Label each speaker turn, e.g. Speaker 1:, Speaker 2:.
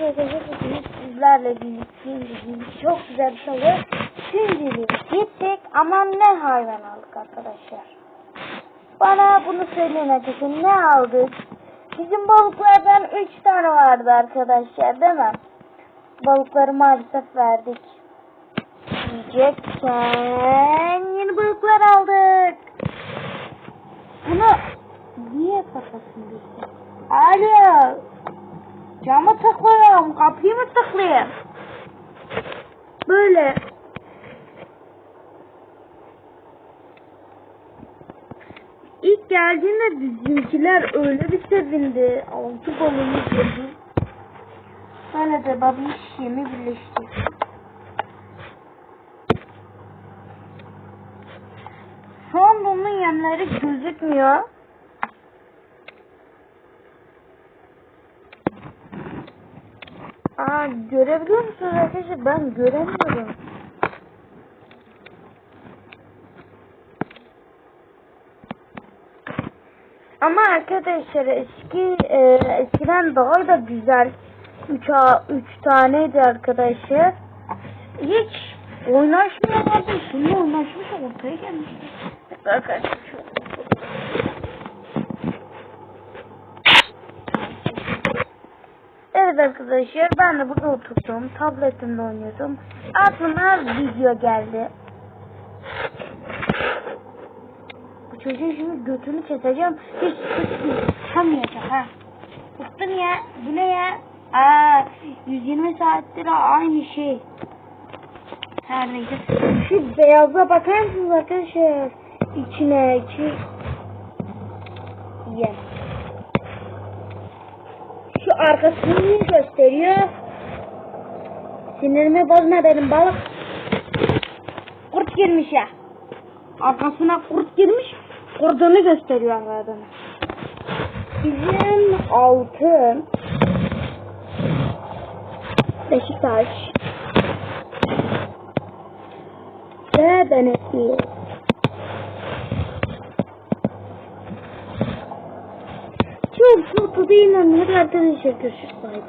Speaker 1: Arkadaşlar bugün sizlerle birlikte çok güzel bir şey var. Şimdi gittik ama ne hayvan aldık arkadaşlar. Bana bunu söyleyin arkadaşlar ne aldık? Bizim balıklardan 3 tane vardı arkadaşlar değil mi? Balıkları maalesef verdik. Yiyecekken yeni balıklar aldık. Bunu niye kafasını? Alo. Cama tıklıyorum. Kapıyı mı tıklayayım? Böyle. İlk geldiğinde bizimkiler öyle bir sevindi. Altı balonu gördü. Böyle de babiş yemi birleşti. Şu an bunun yemleri gözükmüyor. Görebiliyor musunuz arkadaşlar? Ben göremiyorum. Ama arkadaşlar eski e, eskiden daha da güzel 3 üç taneydi arkadaşlar. Hiç oynaşmıyorlardı. Şimdi oynaşmış ortaya gelmiş. Arkadaşlar şu- Evet arkadaşlar ben de burada oturdum. Tabletimde oynuyordum. Aklıma video geldi. Bu çocuğun şimdi götünü keseceğim. Hiç çıkamayacak ha. Bıktım ya. Bu ne ya? Aa, 120 saattir aynı şey. Her neyse. Şu beyaza bakar mısınız arkadaşlar? İçine içi. Yes. Arkasını gösteriyor. Sinirimi bozma benim balık. Kurt girmiş ya. Arkasına kurt girmiş. Kurduğunu gösteriyor aradan. Bizim altın Beşiktaş ve Benetli. Çok mutlu değilim. Hadi arkadaşlar görüşürüz.